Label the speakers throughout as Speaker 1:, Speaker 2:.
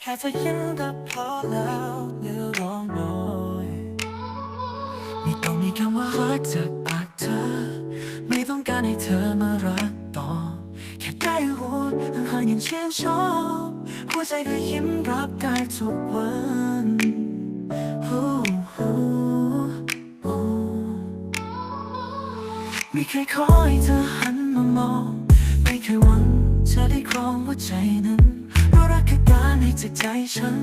Speaker 1: แค่เธอยิ้มก็พอแล้วเนื้อร้องโอยไม่ต้องมีคำว่ารักจากปากเธอ ไม่ต้องการให้เธอมารักต่อ แค่ได้รู้ทั้งหายังชื่นชอบ หัวใจก็ยิ้มรับได้ทุกวันไม่เคยขอให้เธอหันมามอง ไม่เคยหวังจะได้ครองหัวใจนั้นเพราะรักคือการ ให้จากใจฉัน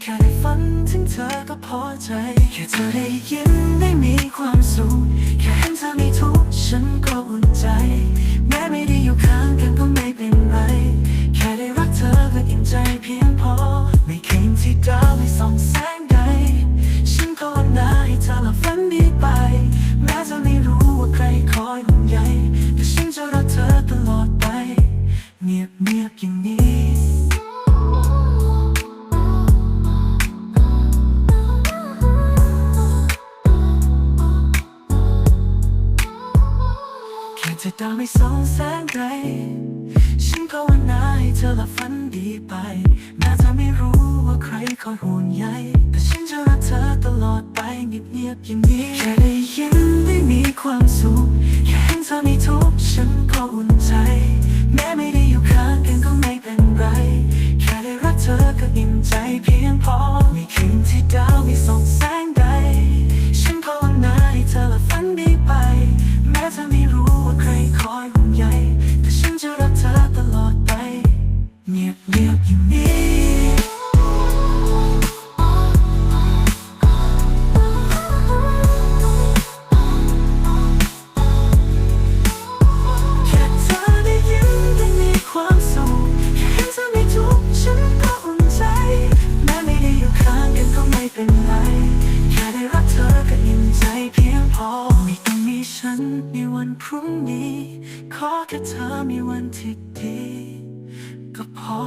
Speaker 1: แค่ได้ฝันถึงเธอก็พอใจ แค่เธอได้ยิ้มได้มีความสุข แค่เห็นเธอมีทุกข์ฉันก็อุ่นใจ แม้ไม่ได้อยู่ข้างกันก็ไม่เป็นไร แค่ได้รักเธอก็อิ่มใจเพียงพอ ไม่เคยที่ดาวไม่ส่องแสง จะดาวไม่ส่องแสงใดฉันภาวนาให้เธอละฝันดีไป แม้เธอไม่รู้ว่าใครคอยห่วงใยแต่ฉันจะรักเธอตลอดไปเงียบๆอย่างนี้ พรุ่งนี้ ขอแค่เธอมีวันที่ดีก็พอ